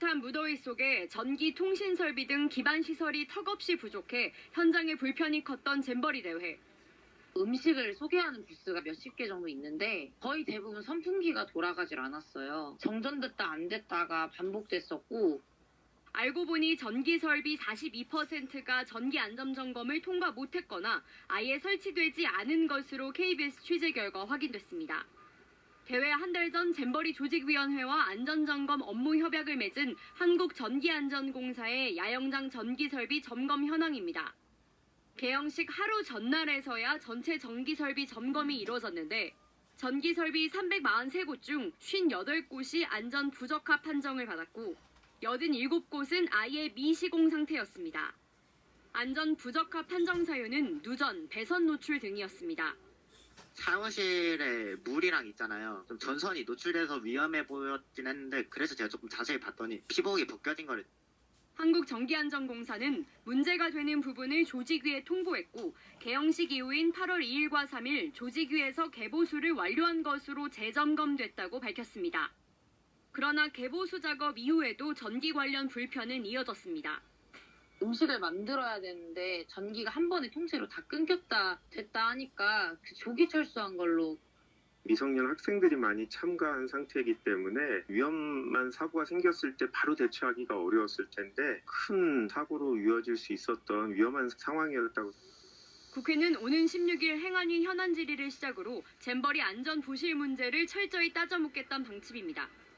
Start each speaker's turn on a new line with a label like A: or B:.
A: 듯한 무더위 속에 전기 통신 설비 등 기반 시설이 턱없이 부족해 현장에 불편이 컸던 잼버리 대회.
B: 음식을 소개하는 부스가 몇십 개 정도 있는데 거의 대부분 선풍기가 돌아가질 않았어요. 정전됐다 안 됐다가 반복됐었고
A: 알고 보니 전기 설비 42%가 전기 안전 점검을 통과 못했거나 아예 설치되지 않은 것으로 KBS 취재 결과 확인됐습니다. 대회 한 달 전 잼버리 조직위원회와 안전점검 업무 협약을 맺은 한국전기안전공사의 야영장 전기 설비 점검 현황입니다. 개영식 하루 전날에서야 전체 전기 설비 점검이 이루어졌는데 전기 설비 343곳 중 58곳이 안전 부적합 판정을 받았고 87곳은 아예 미시공 상태였습니다. 안전 부적합 판정 사유는 누전, 배선 노출 등이었습니다.
C: 샤워실에 물이랑 있잖아요. 좀 전선이 노출돼서 위험해 보였긴 했는데 그래서 제가 조금 자세히 봤더니 피복이 벗겨진 거를
A: 한국전기안전공사는 문제가 되는 부분을 조직위에 통보했고 개영식 이후인 8월 2일과 3일 조직위에서 개보수를 완료한 것으로 재점검됐다고 밝혔습니다. 그러나 개보수 작업 이후에도 전기 관련 불편은 이어졌습니다.
B: 음식을 만들어야 되는데 전기가 한 번에 통째로 다 끊겼다 됐다 하니까 그 조기 철수한 걸로
D: 미성년 학생들이 많이 참가한 상태이기 때문에 위험한 사고가 생겼을 때 바로 대처하기가 어려웠을 텐데 큰 사고로 이어질 수 있었던 위험한 상황이었다고
A: 국회는 오는 16일 행안위 현안 질의를 시작으로 잼버리 안전 부실 문제를 철저히 따져묻겠다는 방침입니다.